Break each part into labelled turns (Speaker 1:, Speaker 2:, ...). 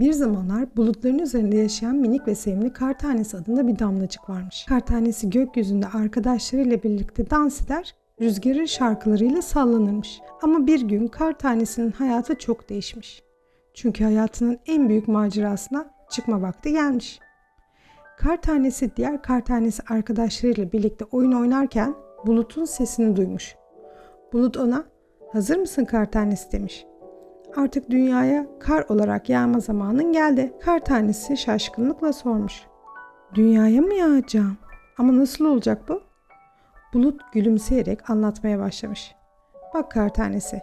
Speaker 1: Bir zamanlar bulutların üzerinde yaşayan minik ve sevimli kar tanesi adında bir damlacık varmış. Kar tanesi gökyüzünde arkadaşlarıyla birlikte dans eder, rüzgarın şarkılarıyla sallanırmış. Ama bir gün kar tanesinin hayatı çok değişmiş. Çünkü hayatının en büyük macerasına çıkma vakti gelmiş. Kar tanesi diğer kar tanesi arkadaşlarıyla birlikte oyun oynarken Bulut'un sesini duymuş. Bulut ona "Hazır mısın kar tanesi?" demiş. Artık dünyaya kar olarak yağma zamanın geldi. Kar tanesi şaşkınlıkla sormuş. Dünyaya mı yağacağım? Ama nasıl olacak bu? Bulut gülümseyerek anlatmaya başlamış. Bak kar tanesi,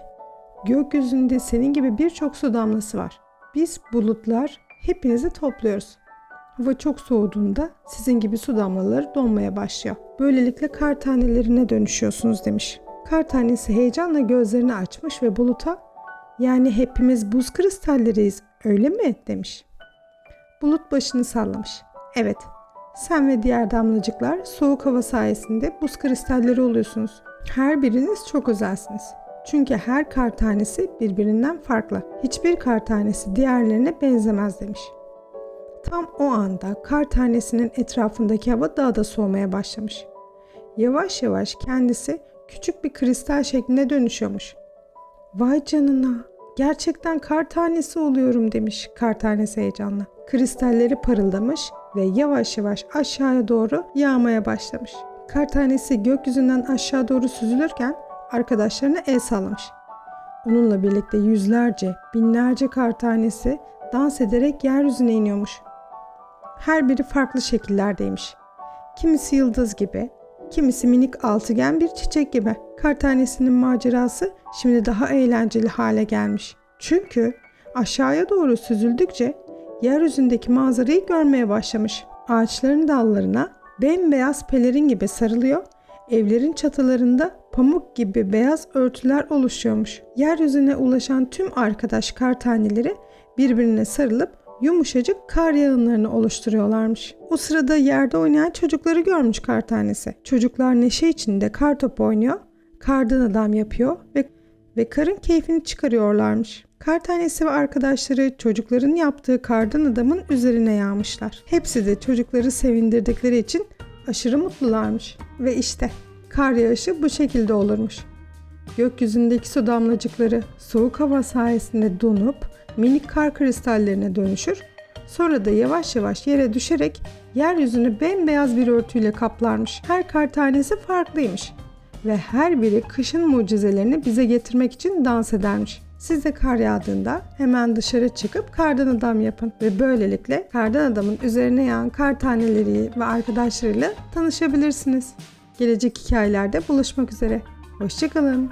Speaker 1: gökyüzünde senin gibi birçok su damlası var. Biz bulutlar hepinizi topluyoruz. Hava çok soğuduğunda sizin gibi su damlaları donmaya başlıyor. Böylelikle kar tanelerine dönüşüyorsunuz demiş. Kar tanesi heyecanla gözlerini açmış ve buluta yani hepimiz buz kristalleriyiz öyle mi demiş. Bulut başını sallamış. Evet sen ve diğer damlacıklar soğuk hava sayesinde buz kristalleri oluyorsunuz. Her biriniz çok özelsiniz. Çünkü her kar tanesi birbirinden farklı. Hiçbir kar tanesi diğerlerine benzemez demiş. Tam o anda kar tanesinin etrafındaki hava daha da soğumaya başlamış. Yavaş yavaş kendisi küçük bir kristal şekline dönüşüyormuş. Vay canına, gerçekten kar tanesi oluyorum demiş kar tanesi heyecanla. Kristalleri parıldamış ve yavaş yavaş aşağıya doğru yağmaya başlamış. Kar tanesi gökyüzünden aşağı doğru süzülürken arkadaşlarına el sallamış. Onunla birlikte yüzlerce, binlerce kar tanesi dans ederek yeryüzüne iniyormuş. Her biri farklı şekillerdeymiş. Kimisi yıldız gibi, kimisi minik altıgen bir çiçek gibi. Kar tanesinin macerası şimdi daha eğlenceli hale gelmiş. Çünkü aşağıya doğru süzüldükçe yeryüzündeki manzarayı görmeye başlamış. Ağaçların dallarına bembeyaz pelerin gibi sarılıyor, evlerin çatılarında pamuk gibi beyaz örtüler oluşuyormuş. Yeryüzüne ulaşan tüm arkadaş kar taneleri birbirine sarılıp yumuşacık kar yağınlarını oluşturuyorlarmış. O sırada yerde oynayan çocukları görmüş kar tanesi. Çocuklar neşe içinde kar topu oynuyor, kardan adam yapıyor ve ve karın keyfini çıkarıyorlarmış. Kar tanesi ve arkadaşları çocukların yaptığı kardan adamın üzerine yağmışlar. Hepsi de çocukları sevindirdikleri için aşırı mutlularmış. Ve işte kar yağışı bu şekilde olurmuş. Gökyüzündeki su damlacıkları soğuk hava sayesinde donup minik kar kristallerine dönüşür. Sonra da yavaş yavaş yere düşerek yeryüzünü bembeyaz bir örtüyle kaplarmış. Her kar tanesi farklıymış ve her biri kışın mucizelerini bize getirmek için dans edermiş. Siz de kar yağdığında hemen dışarı çıkıp kardan adam yapın ve böylelikle kardan adamın üzerine yağan kar taneleri ve arkadaşlarıyla tanışabilirsiniz. Gelecek hikayelerde buluşmak üzere. Hoşçakalın.